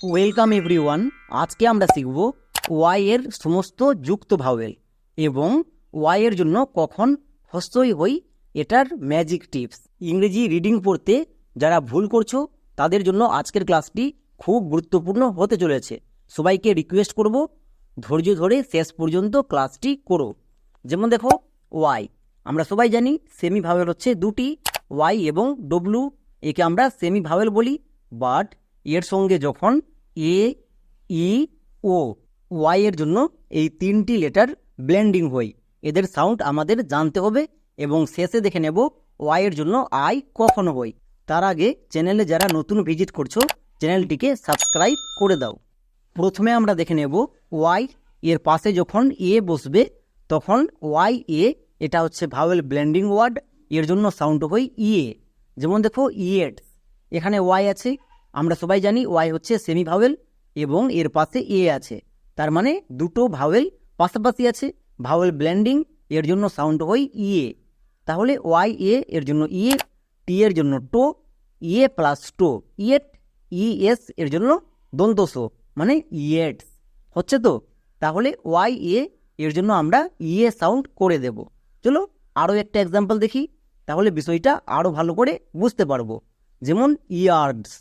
Welcome everyone আজকে আমরা শিখব ওয়াই এর সমস্ত যুক্ত ভাওয়েল এবং ওয়াই এর জন্য কখন হস্তই হই এটার ম্যাজিক টিপস ইংরেজি রিডিং পড়তে যারা ভুল করছ, তাদের জন্য আজকের ক্লাসটি খুব গুরুত্বপূর্ণ হতে চলেছে। সবাইকে রিকোয়েস্ট করব, ধৈর্য ধরে শেষ পর্যন্ত ক্লাসটি করো। যেমন দেখো ওয়াই আমরা সবাই জানি সেমি ভাওয়েল হচ্ছে দুটি ওয়াই এবং ডব্লু একে আমরা সেমি ভাওয়েল বলি বাট এর সঙ্গে যখন এ, ই, ও, ওয়াই এর জন্য এই তিনটি লেটার ব্লেন্ডিং হয়। এদের সাউন্ড আমাদের জানতে হবে এবং শেষে দেখে নেব ওয়াই এর জন্য আই কখন হয়। তার আগে চ্যানেলে যারা নতুন ভিজিট করছ চ্যানেলটিকে সাবস্ক্রাইব করে দাও। প্রথমে আমরা দেখে নেব ওয়াই এর পাশে যখন এ বসবে, তখন ওয়াই এ, এটা হচ্ছে ভাওয়েল ব্লেন্ডিং ওয়ার্ড এর জন্য সাউন্ড হয় ইয়ে। যেমন দেখো, ইয়েট। এখানে ওয়াই আছে আমরা সবাই জানি ওয়াই হচ্ছে সেমি ভাওয়েল এবং এর পাশে এ আছে। তার মানে দুটো ভাওয়েল পাশাপাশি আছে ভাওয়েল ব্লেন্ডিং এর জন্য সাউন্ড হয় ইয়ে তাহলে ওয়াই এ এর জন্য ইয়ে টি এর জন্য টো ইয়ে প্লাস টো ইয়েট ই এস এর জন্য দন্তসো মানে ইয়েটস হচ্ছে তো? তাহলে ওয়াই এ এর জন্য আমরা ইয়ে সাউন্ড করে দেব। চলো আরও একটা এক্সাম্পল দেখি, তাহলে বিষয়টা আরও ভালো করে বুঝতে পারব। যেমন ইয়ার্ডস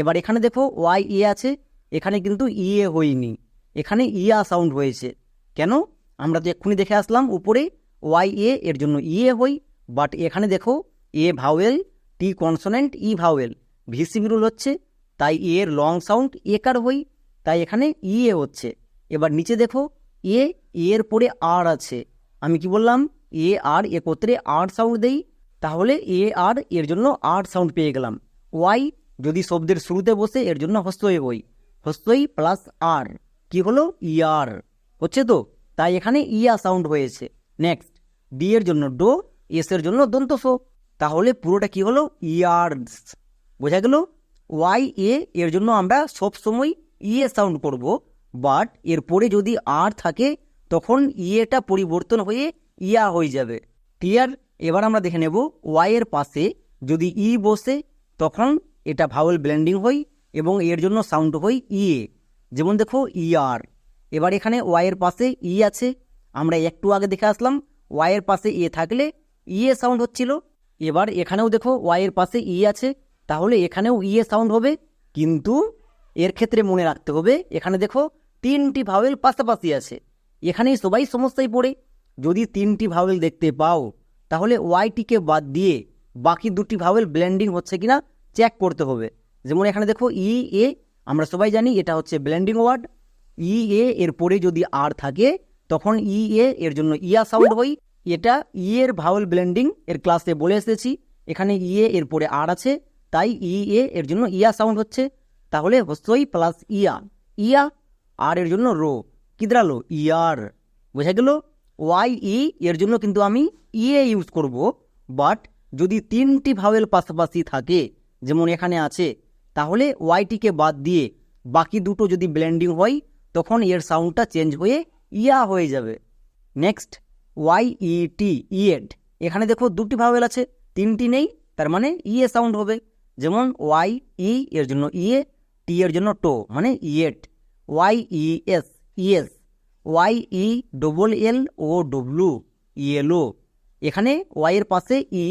এবার এখানে দেখো ওয়াই এ আছে, এখানে কিন্তু ইয়ে হয়নি। এখানে ইয়া সাউন্ড হয়েছে। কেন? আমরা তো এক্ষুনি দেখে আসলাম, উপরে ওয়াই এ এর জন্য ইয়ে হই বাট এখানে দেখো A vowel T consonant E vowel ভিসিবিরুল হচ্ছে, তাই এ এর লং সাউন্ড একার হই, তাই এখানে ইয়ে হচ্ছে। এবার নিচে দেখো এ এর পরে আর আছে। আমি কি বললাম? এ আর একত্রে আর সাউন্ড দেই, তাহলে এ আর এর জন্য আর সাউন্ড পেয়ে গেলাম। ওয়াই যদি শব্দের শুরুতে বসে, এর জন্য হস্তই বই। হস্তই প্লাস আর কি হলো? ইয়ার হচ্ছে তো? তাই এখানে ইয়া সাউন্ড হয়েছে। নেক্সট ডি এর জন্য ডো এস এর জন্য দন্তসো তাহলে পুরোটা কি হলো? ইয়ার্ডস বোঝা গেল? ওয়াই এ এর জন্য আমরা সব সময় ইয়ে সাউন্ড করব। বাট এরপরে যদি আর থাকে, তখন ইয়েটা পরিবর্তন হয়ে ইয়া হয়ে যাবে। ক্লিয়ার এবার আমরা দেখে নেব ওয়াই এর পাশে যদি ই বসে, তখন এটা ভাওয়েল ব্লেন্ডিং হই এবং এর জন্য সাউন্ড হয় ইয়ে যেমন দেখো ইয়ার এবার এখানে ওয়াইয়ের পাশে ই আছে। আমরা একটু আগে দেখে আসলাম ওয়াইয়ের পাশে এ থাকলে ইয়ে সাউন্ড হচ্ছিল। এবার এখানেও দেখো ওয়াইয়ের পাশে ই আছে। তাহলে এখানেও ইয়ে সাউন্ড হবে। কিন্তু এর ক্ষেত্রে মনে রাখতে হবে, এখানে দেখো, তিনটি ভাওয়েল পাশাপাশি আছে। এখানেই সবাই সমস্যায় পড়ে। যদি তিনটি ভাওয়েল দেখতে পাও, তাহলে ওয়াইটিকে বাদ দিয়ে বাকি দুটি ভাওয়েল ব্লেন্ডিং হচ্ছে কিনা চেক করতে হবে। যেমন এখানে দেখো ই এ আমরা সবাই জানি এটা হচ্ছে ব্লেন্ডিং ওয়ার্ড ই এ এর পরে যদি আর থাকে, তখন ই এ এর জন্য ইয়া সাউন্ড হই এটা ই এর ভাওয়েল ব্লেন্ডিং এর ক্লাসে বলে এসেছি। এখানে ই এ এর পরে আর আছে, তাই ই এ এর জন্য ইয়া সাউন্ড হচ্ছে। তাহলে হস্তই প্লাস ইয়া ইয়া আর এর জন্য রো। কি দাঁড়াল ইয়ার বোঝা গেল? ওয়াই ই এর জন্য কিন্তু আমি ইয়ে ইউজ করব। বাট যদি তিনটি ভাওয়েল পাশাপাশি থাকে যেমন এখানে আছে, তাহলে ওয়াইটিকে বাদ দিয়ে বাকি দুটো যদি ব্লেন্ডিং হয়, তখন এর সাউন্ডটা চেঞ্জ হয়ে ইয়া হয়ে যাবে। Next Y E T yet এখানে দেখো দুটি ভাওয়েল আছে, তিনটি নেই, তার মানে ইয়ে সাউন্ড হবে। যেমন ওয়াই ই এর জন্য ইয়ে টি এর জন্য টো মানে yet Y E S yes Y E double L O W yellow এখানে ওয়াই এর পাশে ই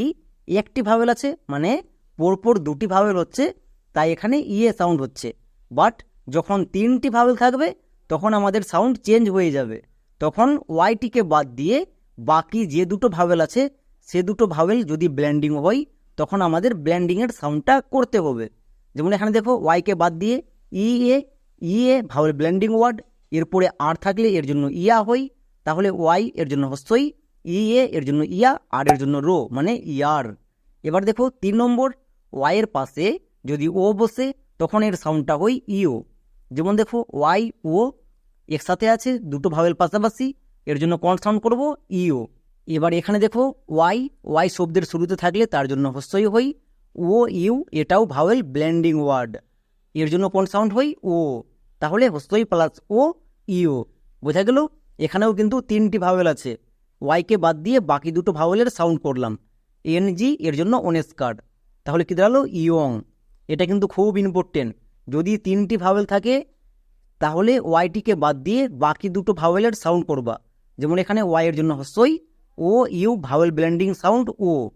একটি ভাওয়েল আছে মানে পরপর দুটি ভাওয়েল হচ্ছে, তাই এখানে ইয়ে সাউন্ড হচ্ছে। বাট যখন তিনটি ভাওয়েল থাকবে, তখন আমাদের সাউন্ড চেঞ্জ হয়ে যাবে। তখন ওয়াইটিকে বাদ দিয়ে বাকি যে দুটো ভাওয়েল আছে, সে দুটো ভাওয়েল যদি ব্ল্যান্ডিং হয়, তখন আমাদের ব্ল্যান্ডিংয়ের সাউন্ডটা করতে হবে। যেমন এখানে দেখো ওয়াইকে বাদ দিয়ে E A E A vowel blending word এরপরে আর থাকলে এর জন্য ইয়া হই তাহলে ওয়াই এর জন্য হস্যই ই এ এর জন্য ইয়া আর এর জন্য রো মানে ইয়ার এবার দেখো, তিন নম্বর ওয়াইয়ের পাশে যদি ও বসে, তখন এর সাউন্ডটা হই ইও যেমন দেখো ওয়াই ও একসাথে আছে, দুটো ভাওয়েল পাশাপাশি, এর জন্য কোন সাউন্ড করব? ইও এবার এখানে দেখো ওয়াই ওয়াই শব্দের শুরুতে থাকলে তার জন্য হস্যই হই ও ইউ এটাও ভাওয়েল ব্ল্যান্ডিং ওয়ার্ড এর জন্য কোন সাউন্ড হই? ও তাহলে হস্যই প্লাস ও ইও বোঝা গেল? এখানেও কিন্তু তিনটি ভাওয়েল আছে। ওয়াইকে বাদ দিয়ে বাকি দুটো ভাওয়েলের সাউন্ড করলাম। এনজি এর জন্য অনেস্কার্ড তাহলে কি দাঁড়াল? ইয়ং। এটা কিন্তু খুব ইম্পর্টেন্ট যদি তিনটি ভাওয়েল থাকে, তাহলে ওয়াইটিকে বাদ দিয়ে বাকি দুটো ভাওয়েলের সাউন্ড করবা। যেমন এখানে ওয়াইয়ের জন্য হস্যই O, U vowel blending sound ও।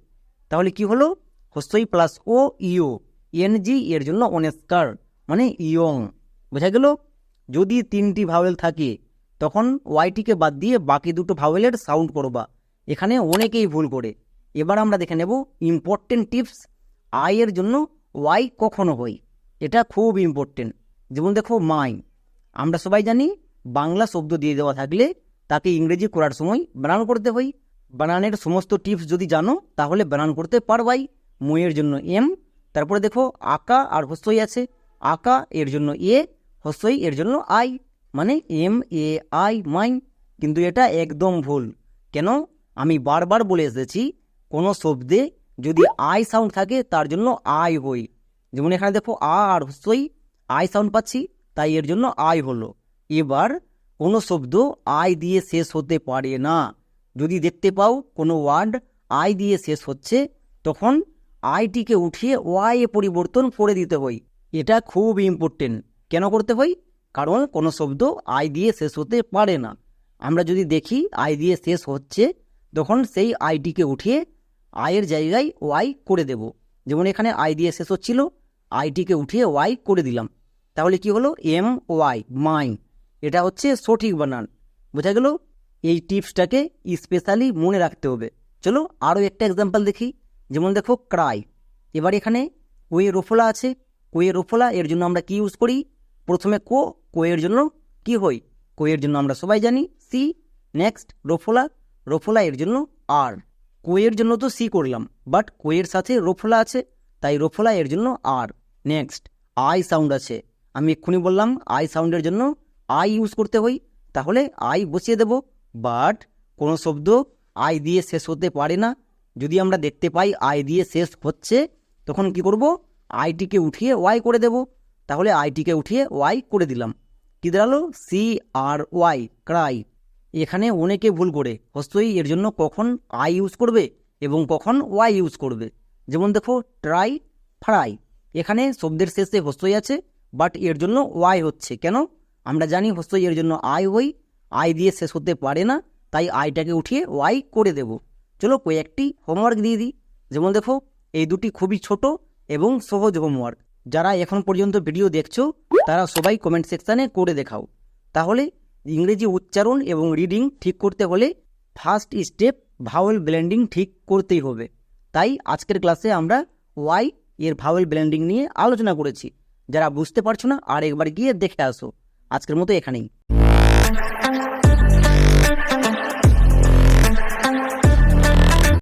তাহলে কি হলো? হস্যই প্লাস ও, ইউ। এনজি এর জন্য অনেস্কার মানে ইয়ং। বোঝা গেল? যদি তিনটি ভাওয়েল থাকে, তখন ওয়াইটিকে বাদ দিয়ে বাকি দুটো ভাওয়েলের সাউন্ড করবা। এখানে অনেকেই ভুল করে। এবার আমরা দেখে নেব ইম্পর্টেন্ট টিপস আই এর জন্য ওয়াই কখনো হই। এটা খুব ইম্পর্টেন্ট যেমন দেখো মাই আমরা সবাই জানি, বাংলা শব্দ দিয়ে দেওয়া থাকলে তাকে ইংরেজি করার সময় বানান করতে হয় বানানের সমস্ত টিপস যদি জানো, তাহলে বানান করতে পারবাই। মইয়ের জন্য এম, তারপরে দেখো, আকা আর হস্যই আছে। আকা এর জন্য এ হস্যই এর জন্য আই। মানে এম, এ, আই মাই কিন্তু এটা একদম ভুল। কেন? আমি বারবার বলে এসেছি, কোনো শব্দে যদি আই সাউন্ড থাকে, তার জন্য আই হই। যেমন এখানে দেখো আ আর হস্যই আই সাউন্ড পাচ্ছি, তাই এর জন্য আই হলো। এবার কোনো শব্দ আই দিয়ে শেষ হতে পারে না। যদি দেখতে পাও কোনো ওয়ার্ড আই দিয়ে শেষ হচ্ছে, তখন আইটিকে উঠিয়ে ওয়াই এ পরিবর্তন করে দিতে হয় এটা খুব ইম্পর্টেন্ট কেন করতে হয় কারণ কোনো শব্দ আই দিয়ে শেষ হতে পারে না। আমরা যদি দেখি আই দিয়ে শেষ হচ্ছে, তখন সেই আইটিকে উঠিয়ে আয়ের জায়গায় ওয়াই করে দেব। যেমন এখানে আই দিয়ে শেষ হচ্ছিল আইটিকে উঠিয়ে ওয়াই করে দিলাম। তাহলে কি হলো? এম ওয়াই মাই এটা হচ্ছে সঠিক বানান। বোঝা গেল? এই টিপসটাকে স্পেশালি মনে রাখতে হবে। চলো আরও একটা এক্সাম্পল দেখি। যেমন দেখো, ক্রাই। এবার এখানে কোয়ে রোফলা আছে। কোয়ে রোফলা, এর জন্য আমরা কি ইউজ করি? প্রথমে কো, কোয়ের জন্য কি হই কোয়ের জন্য আমরা সবাই জানি সি, নেক্সট রোফলা রোফলা এর জন্য আর। কোয়ের জন্য তো সি করলাম বাট কোয়ের সাথে রোফলা আছে, তাই রোফলা এর জন্য আর। নেক্সট আই সাউন্ড আছে। আমি এক্ষুনি বললাম আই সাউন্ডের জন্য আই ইউজ করতে হই, তাহলে আই বসিয়ে দেব বাট কোনো শব্দ আই দিয়ে শেষ হতে পারে না। যদি আমরা দেখতে পাই আই দিয়ে শেষ হচ্ছে, তখন কি করব? আইটিকে উঠিয়ে ওয়াই করে দেব, তাহলে আইটিকে উঠিয়ে ওয়াই করে দিলাম। কি দাঁড়াল? সি আর ওয়াই ক্রাই এখানে অনেকে ভুল করে। হস্তই এর জন্য কখন আই ইউজ করবে এবং কখন ওয়াই ইউজ করবে। যেমন দেখো ট্রাই ফ্রাই এখানে শব্দের শেষে হস্তই আছে বাট এর জন্য ওয়াই হচ্ছে। কেন? আমরা জানি হস্তই এর জন্য আই হই। আই দিয়ে শেষ হতে পারে না, তাই আইটাকে উঠিয়ে ওয়াই করে দেব। চলো কয়েকটি হোমওয়ার্ক দিয়ে দিই। যেমন দেখো, এই দুটি খুবই ছোট এবং সহজ হোমওয়ার্ক যারা এখন পর্যন্ত ভিডিও দেখছ, তারা সবাই কমেন্ট সেকশানে করে দেখাও। তাহলে ইংরেজি উচ্চারণ এবং রিডিং ঠিক করতে হলে ফার্স্ট স্টেপ ভাওয়েল ব্ল্যান্ডিং ঠিক করতেই হবে। তাই আজকের ক্লাসে আমরা ওয়াই এর ভাওয়েল ব্ল্যান্ডিং নিয়ে আলোচনা করেছি। যারা বুঝতে পারছ না, আর একবার গিয়ে দেখে আসো। আজকের মতো এখানেই।